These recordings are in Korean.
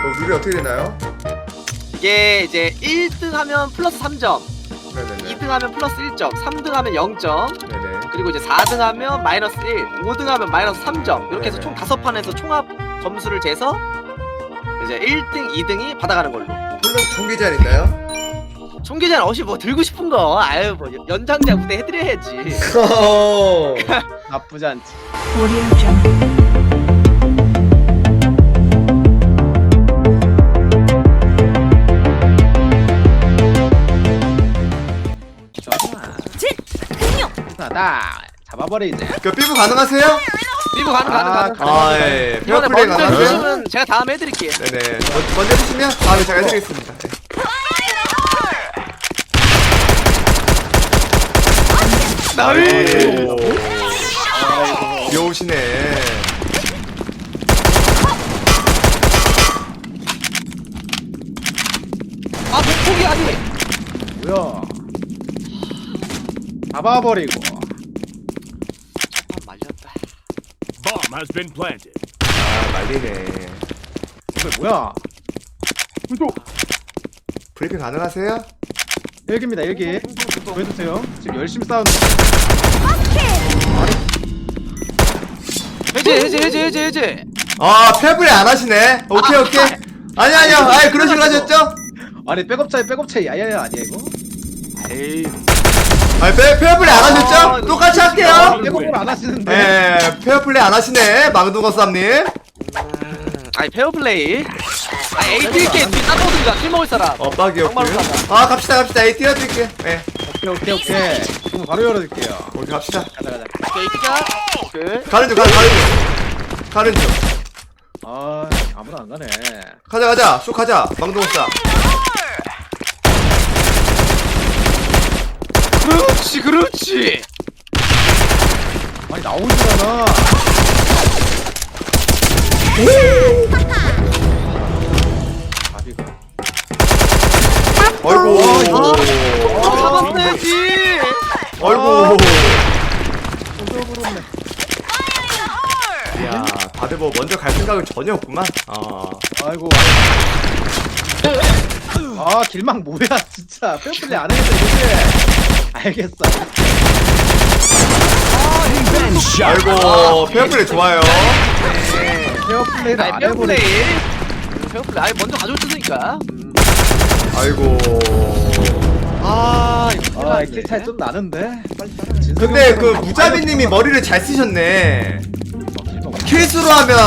그럼 룰이 어떻게 되나요? 이게 이제 1등 하면 플러스 3점, 네네네. 2등 하면 플러스 1점, 3등 하면 0점, 네네. 그리고 이제 4등 하면 마이너스 1, 5등 하면 마이너스 3점. 이렇게 해서 네네. 총 다섯 판에서 총합 점수를 재서 이제 1등, 2등이 받아가는 걸로. 물론 총기 제한 있나요? 총기전 없이 뭐 들고 싶은 거, 아유 뭐 연장자 무대 해드려야지. 나쁘지 않지. Audio Jungle. 나 잡아버리지. 그 피부 가능하세요? 리브 가는 가는 아, 가는. 아 예. 이번에 페어플레이 먼저 가능하세요? 해주시면 제가 다음에 해드릴게요. 네네. 먼- 먼저 해주시면 다음에 제가 해드리겠습니다. 네. 나이. 오. 귀여우시네. 아 목폭이 아니. 뭐야? 잡아버리고. 첫판 말렸다. Bomb has been planted. 아 말리네. 이거 뭐야? 브리핑 가능하세요? 일기입니다 일기. 보여주세요. 지금 열심히 싸우는. 해제 해제 해제 해제 해제. 아 페어플레이 안 하시네. 오케이 오케이. 아니 아니요. 아니 그런 식으로 하셨죠? 아니 백업 차이 백업 차이 야야야 아니야 이거? 에이. 아니 페, 페어플레이 안 아, 하셨죠? 이거 똑같이 할게요. 백업을 안 하시는데. 예, 페어플레이 안 하시네. 망두거쌈님. 음, 아니 페어플레이. 아 ATK 뒤 따라오든가 킬 먹을 사람. 어. 막말로 가자. 아 갑시다 갑시다. 에이 띄워드릴게. 예. 오케이 오케이 오케이. 그럼 바로 열어줄게요. 오케이 갑시다. 가자 가자. 끝. 가는 중 가는 가는 중. 가는 중. 아 아무나 안 가네. 가자 가자. 쑥 가자. 망두거쌈. 그렇지 그렇지. 아니 나오지잖아. 아비가. 어이구. 어, 잡았어야지. 어이구. 소적으로네. 이야, 다들 뭐 먼저 갈 생각은 전혀 없구만. 아. 아이고. 아 길망 뭐야 진짜 페어플레이 안 해겠어 이거지. 알겠어. 아이고, 페어플레이 좋아요. 페어플레이를 아니 안 해버리. 페어플레이. 페어플레이. 아니 먼저 가져올 테니까. 음. 아이고. 아 이거 아, 킬 차이 좀 나는데. 빨리 따라. 근데 그 무자비님이 머리를 잘 쓰셨네. 킬수로 하면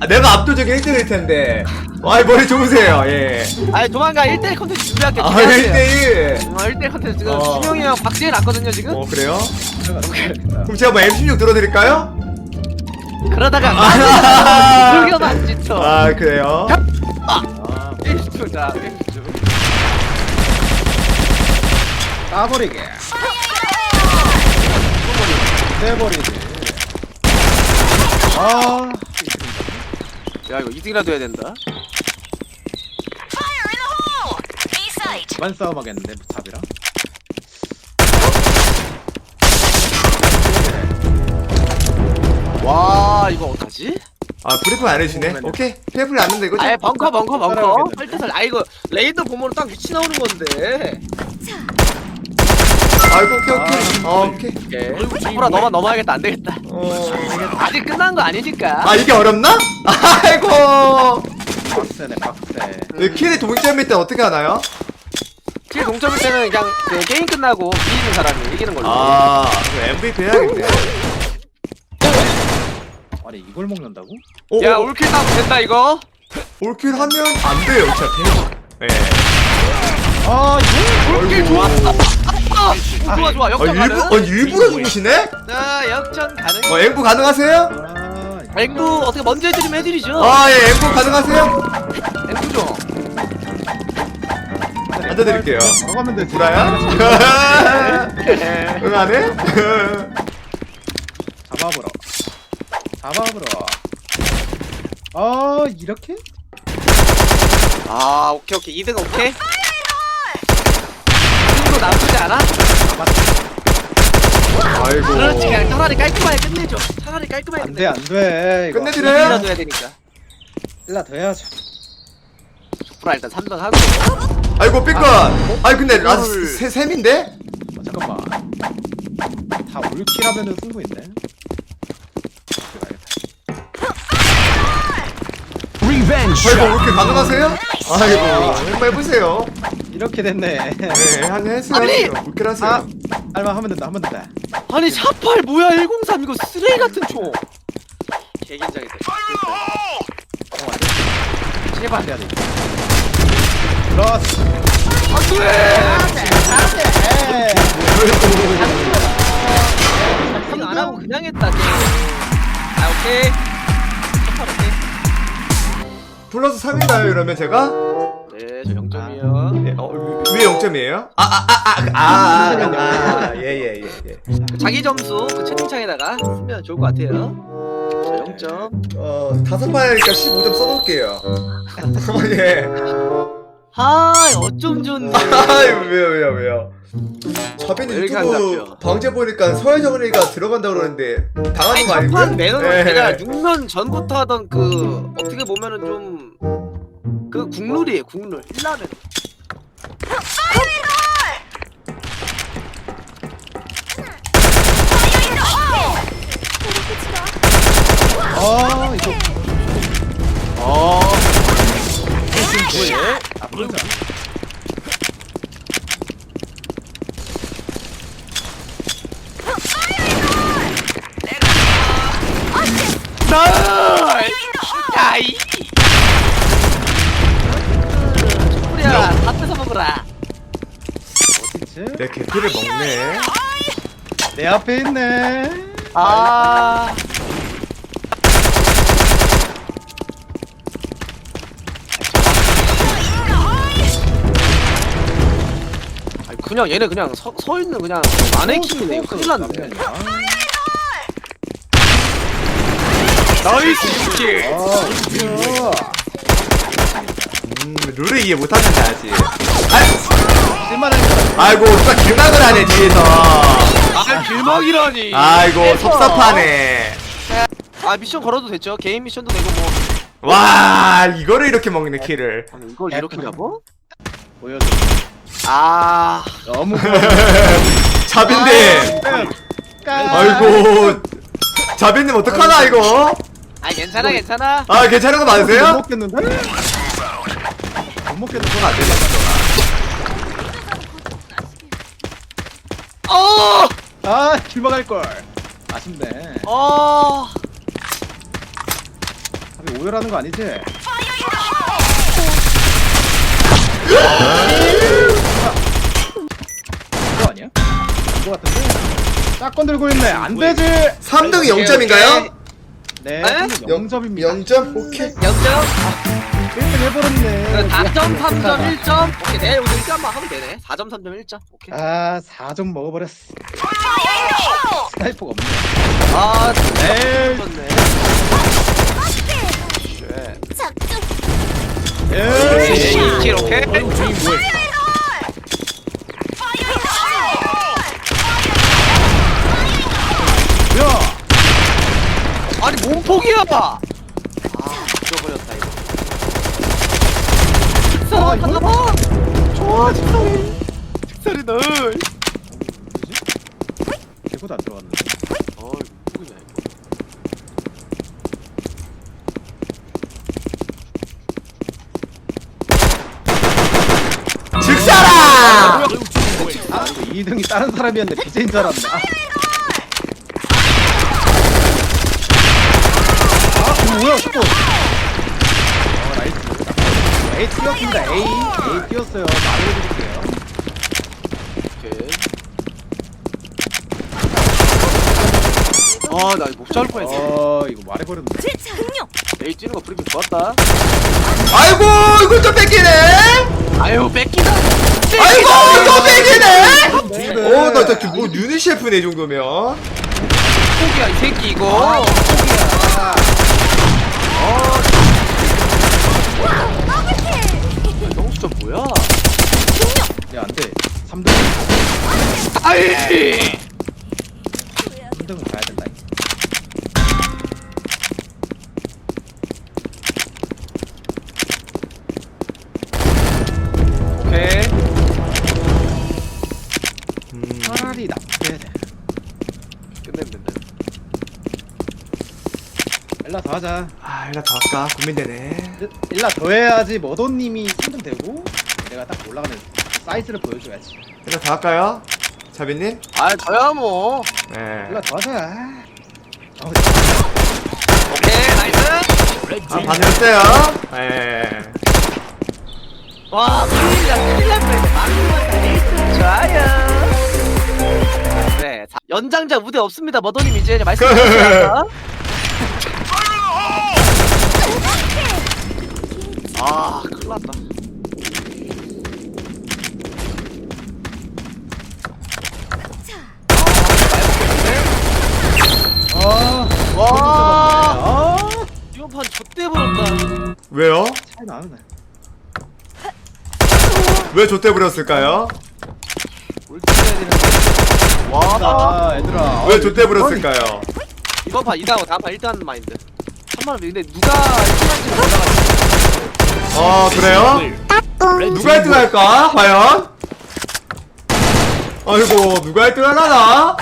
아, 내가 압도적인 1등일 텐데. 와, 머리 좋으세요. 예. 아니 도망가 1대1 컨텐츠 준비할게. 아, 기대하세요. 1대1. 어, 1대1 컨텐츠 지금 어. 준영이 형 박지혜 났거든요 지금. 어, 그래요? 그럼 제가 뭐 M16 들어드릴까요? 그러다가 아. 불겨 맞지 또. 아, 그래요? 아, 1초 자 1초. 까버리게. 떼버리지. 아, 야 이거 2등이라도 해야 된다. 그만 싸움 하겠는데, 무탑이랑. 와 이거 어떡하지? 아, 브리핑 안 해주시네? 오케이. 페어플레이 안 는데 이거죠? 아예 벙커 벙커 벙커 따라가겠는데. 헐뜯을 아 이거 레이더 보면 딱 위치 나오는 건데 아이고, 오케이, 오케이. 어, 오케이. 오케이 잡으라 너만 넘어야겠다 안 되겠다 어. 아직 끝난 거 아니니까 아, 이게 어렵나? 아이고. 빡세네, 빡세. 이 킬이 동점일 때 어떻게 하나요? 킬 동점일 때는 그냥 그 게임 끝나고 이기는 사람이 이기는 걸로 아, 그럼 MVP 해야겠네. 아니, 이걸 먹는다고? 오, 야 오, 올킬 따면 된다 이거 올킬 하면 안 돼요, 진짜 대박. 예. 아, 이거? 올킬 좋았다 아, 아, 좋아 좋아 아, 역전 일부, 어, 가능 일부러 죽으시네? 자 역전 가능 어, 앵부 가능하세요? 아, 앵부 어떻게 먼저 해드리면 해드리죠 아, 예, 앵부 가능하세요? 앵부죠 앉아드릴게요. 들어가면 되지. 구라야? 응, 안 해? 잡아보러. 잡아보러. 아, 이렇게? 아 오케이 오케이 2등 오케이 2등도 나쁘지 않아? 아이고. 그렇지 그냥 차라리 깔끔하게 끝내줘 차라리 깔끔하게 안 돼, 안 돼. 이거. 끝내드려요? 이라도 해야 되니까 일라 더 해야죠. 브라 일단 3등 하고. 아이고 삐끗 아니 근데 라스 둘. 세 셈인데? 아, 잠깐만. 다 올킬하면은 승부인데? Revenge. 아이고 왜 이렇게 가능하세요? 아이고 한번 해보세요. 이렇게 됐네. 네 한번 했어요 아니! 웃길 하세요. 아 알마 하면 된다 하면 된다. 아니 샤팔 뭐야? 103 이거 쓰레기 같은 총. 개긴장이다. 제발 해야 돼 그렇지 안돼 에이. 안 하고 그냥 했다 게임. 아 오케이 플러스 3인가요 이러면 제가? 네 저 0점이요 예, 어, 왜 0점이에요? 아, 아, 아, 아, 아, 아, 아, 예, 예, 예, 예. 자기 점수 그 채팅창에다가 쓰면 좋을 것 같아요 저 0점 어, 다섯 판이니까 15점 써놓을게요. 어, 예. 아 어쩜 좋네 아유, 왜요, 왜요, 왜요. 자빈이 왜 이렇게 안 유튜브 잡혀? 방제 보니까 서해정리가 들어간다고 그러는데 당하는 거 아니고요? 첫판 매너는 예. 제가 6년 전부터 하던 그 어떻게 보면은 좀 그 국룰이에요 국룰 1라면 아 이거 어 야이 우리야 다 뺏어 먹어라 어딨지? 내 개피를 먹네. 내 앞에 있네 아 그냥 얘네 그냥 서, 서 있는 그냥 마네킹이네 이거 큰일 났네 나이스 아 이거 음, 룰을 이해 아직. 아, 쓸만하니까 아이고, 누가 길막을 하네, 뒤에서. 아 길막이라니 아이고, 섭섭하네. 아 미션 걸어도 됐죠 개인 미션도 되고 뭐 와, 이거를 이렇게 먹네, 키를. 아니 이걸 이렇게 잡어? 보여줘 아 너무 자빈님. 아이고. 자빈님, 어떡하나, 이거? 아니 괜찮아 괜찮아 아, 괜찮은 거 못 맞으세요? 먹겠는데? 못 먹겠는데 그건 안 되네, 어! 아 길막할 걸 아쉽네 어! 답이 오열하는 거 아니지? 이거 아니야? 이거 같은데? 짝건 들고 있네 안 되지 3등이 0점인가요? 네 에? 0점입니다 0점? 오케이. 0점? 1등 해버렸네 4점, 3점, 1점? 오케이, 내일 오늘 1점만 하면 되네. 4점, 3점, 1점. 오케이. 아 4점 먹어버렸어 스나이퍼가 없네 아, 에이 좋네. 에이 2킬, 오케이. 아니, 몸폭이야! 아, 잊어버렸다, 이거. 아, 식사, 이걸? 하나 좋아, 식사리. 식사리 널. 개구도 안 들어갔는데 어, 이거 몸폭이네, 이거. 즉사라! 아 이거 2등이 다른 사람이었는데 BJ인 줄 알았네 아, 아 자꾸 어 나이스 A 뛰었습니다 A A 뛰었어요 말해드릴게요 오케이. 아, 나 이거 잡을 뻔했어. 어 이거 말해버렸네 에이, 뛰는 거 브리핑 좋았다. 아이고, 이거 또 뺏기네? 아유, 뺏기다. 아이고, 또 뺏기네? 네. 어, 나 진짜 뭐 유니 셰프네, 이 정도면. 폭이야, 이 새끼, 이거. 아 포기야 덩수점 뭐야? 야, 안 돼. 3등. 아이! 3등은 가야 된다. 오케이. 차라리 납해야 돼. 끝내면 된다. 엘라 더 하자. 아 일단 더 할까 고민되네 일- 일라 더 해야지 머더님이 3등 되고 내가 딱 올라가는 사이즈를 보여줘야지. 일단 더 할까요? 자비님? 아 저야 뭐 네. 일라 더 하자. 어, 오케이 나이스 아 반했어요 네. 와 큰일이다 큰일 날 뻔했네 막무가내 1등 좋아요 네 자, 연장자 무대 없습니다 머더님 이제 말씀해주세요 아 큰일 났다 아, 와 아, 이번 판 좆대 버렸다 왜요? 차이 나는. 왜 좆대 부렸을까요? 올드해야 와 아, 얘들아. 왜 좆대 부렸을까요? 이번 판 2당하고 다음 판 1등 하는 마인드 3만원 근데 누가 1등 할지는 몰라가지고 어 그래요? 누가 team 1등 할까? 과연? 아이고 누가 1등 하려나?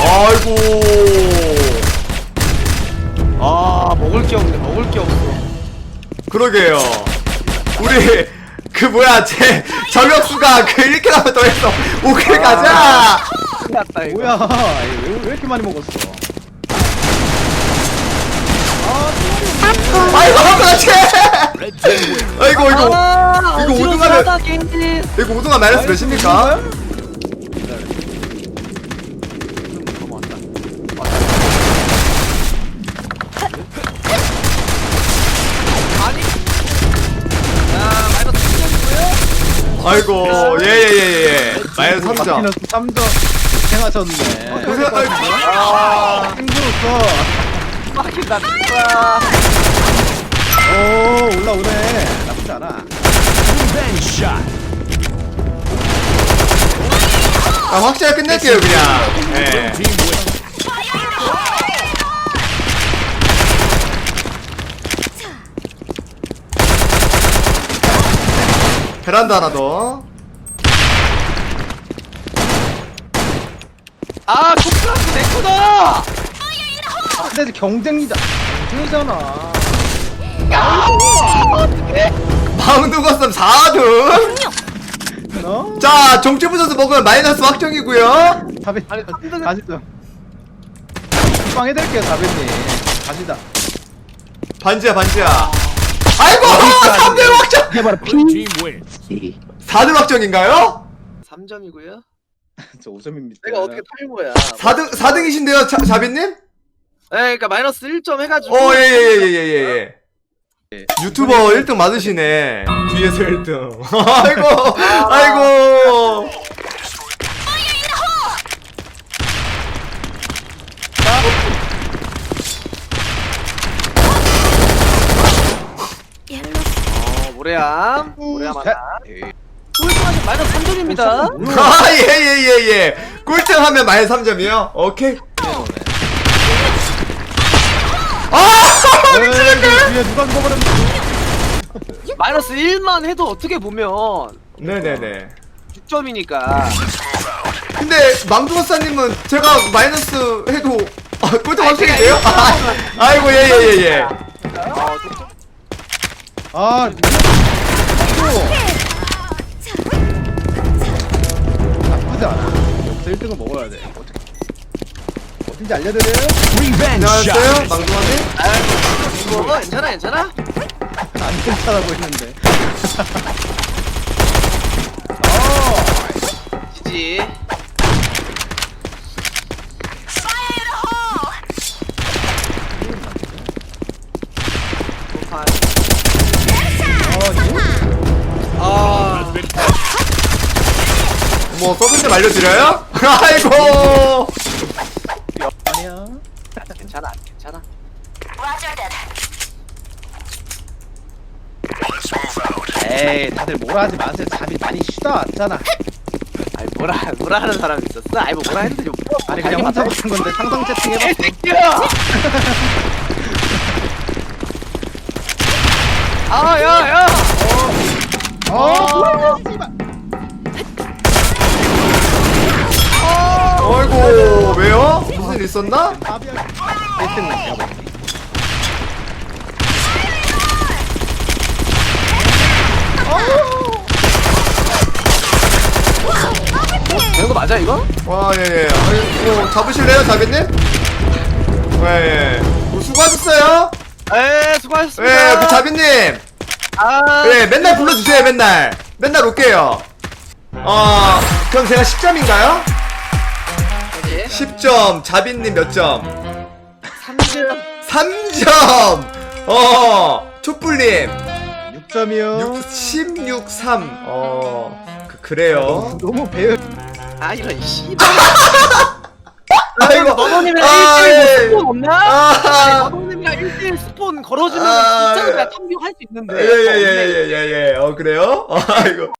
아이고 아 먹을 게 없네 먹을 게 없어 그러게요 우리 그 뭐야 제 저격수가 그 1킬 하면 더 했어 5킬 가자 큰일 났다 이거 뭐야? 왜, 왜 이렇게 많이 먹었어? 아이고 그렇지. 아이고 이거 아, 이거 오등하면-. 이거 우등아 마이너스 몇입니까? 아니 야 마이너스 1점이고요 아이고 예예예예 마이너스 3점 마이너스 3점 고생하셨네. 고생 아이고 아 힘들었어. 막힌다 진짜 오, 올라오네. 나쁘지 않아. 아, 확실하게 끝낼게요 그냥 예. 베란다 하나 더아 코프라스 내 거다 아, 근데 경쟁이다. 경쟁이잖아. 어떡해 망두거슴 4등 너? 자 정체부 선수 먹으면 마이너스 확정이고요 아니, 다시 좀. 빵 해드릴게요, 다빈님. 다시다. 반지야 반지야 아이고 3등 확정 해봐라. Win. 4등 확정인가요? 3점이고요 저 5점입니다. 내가 어떻게 탈모야 4등 4등이신데요 자, 자비님? 네 그러니까 마이너스 1점 해가지고 어 예 예 예 예 예 유튜버 1등 맞으시네. 뒤에서 1등. 아이고 아이고. 어 모래암. 모래암 하나. 에이, 꿀꿀하신 마이너스 3점입니다. 아 예 예 예 예 꿀등 하면 마이너스 3점이요? 오케이. 아 에이, 뒤에 누가 죽어버렸네. 마이너스 1만 해도 어떻게 보면 네네네 6점이니까 근데 망두거사님은 제가 마이너스 해도 아, 꿀등 확실인데요? 아, 아이고 예예예예 어, 좀- 아, 이거. 나쁘지 않아. 여기서 1등은 먹어야 돼. 어딘지 알려드려요? Revenge 안녕하세요 아이고 뭐 괜찮아 괜찮아 안 괜찮다고 했는데. 어, 지지 판. 아, 뭐 서든 좀 알려드려요? 아이고 아니야. 괜찮아, 괜찮아. 에이, 다들 뭐라 하지 마세요. 잠이 많이 쉬다 왔잖아. 아니 뭐라 뭐라 하는 사람 있었어? 아니 뭐 뭐라 했는데 좀 아니, 그냥 혼자 붙은 건데 상상 채팅 해봤어. 새끼야! 아, 야, 야! 어, 아이고 왜요? 무슨 일 있었나? 답이야. 때문에 제가 먹을게. 되는 거 맞아 이거? 와, 예, 예. 아니, 뭐, 잡으실래요, 자비님? 예, 예. 뭐, 수고하셨어요? 에 수고하셨습니다. 예, 그 자비님. 아, 예, 맨날 불러주세요, 맨날. 맨날 올게요. 어, 그럼 제가 10점인가요? 뭐지? 10점, 자비님 몇 점? 3점. 3점! 어, 촛불님. 6점이요. 16, 3. 어, 그, 그래요. 너무 배우. 아 이런 씨. 아이고. 너도님이랑 아, 1대1 예. 스폰 없나? 아. 너도님이랑 1대1 스폰 걸어주면 아, 진짜 예. 그냥 탐욕할 수 있는데. 예, 예, 예, 예, 예, 예. 어, 그래요? 어, 아이고.